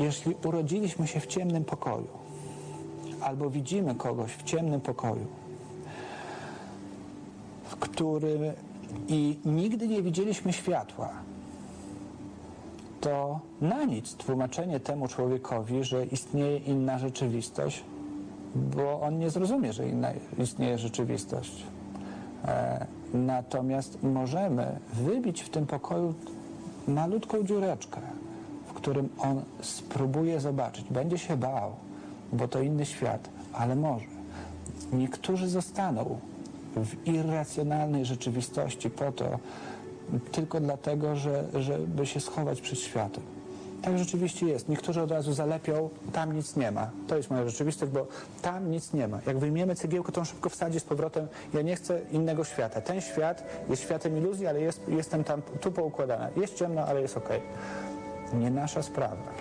jeśli urodziliśmy się w ciemnym pokoju, albo widzimy kogoś w ciemnym pokoju, w którym i nigdy nie widzieliśmy światła, to na nic tłumaczenie temu człowiekowi, że istnieje inna rzeczywistość, bo on nie zrozumie, że inna istnieje rzeczywistość. E, natomiast możemy wybić w tym pokoju malutką dziureczkę, którym on spróbuje zobaczyć. Będzie się bał, bo to inny świat, ale może. Niektórzy zostaną w irracjonalnej rzeczywistości po to, tylko dlatego, że, żeby się schować przed światem. Tak rzeczywiście jest. Niektórzy od razu zalepią, tam nic nie ma. To jest moja rzeczywistość, bo tam nic nie ma. Jak wyjmiemy cegiełkę, to on szybko wsadzi z powrotem. Ja nie chcę innego świata. Ten świat jest światem iluzji, ale jest, jestem tam tu poukładana. Jest ciemno, ale jest okej. Nie nasza sprawa.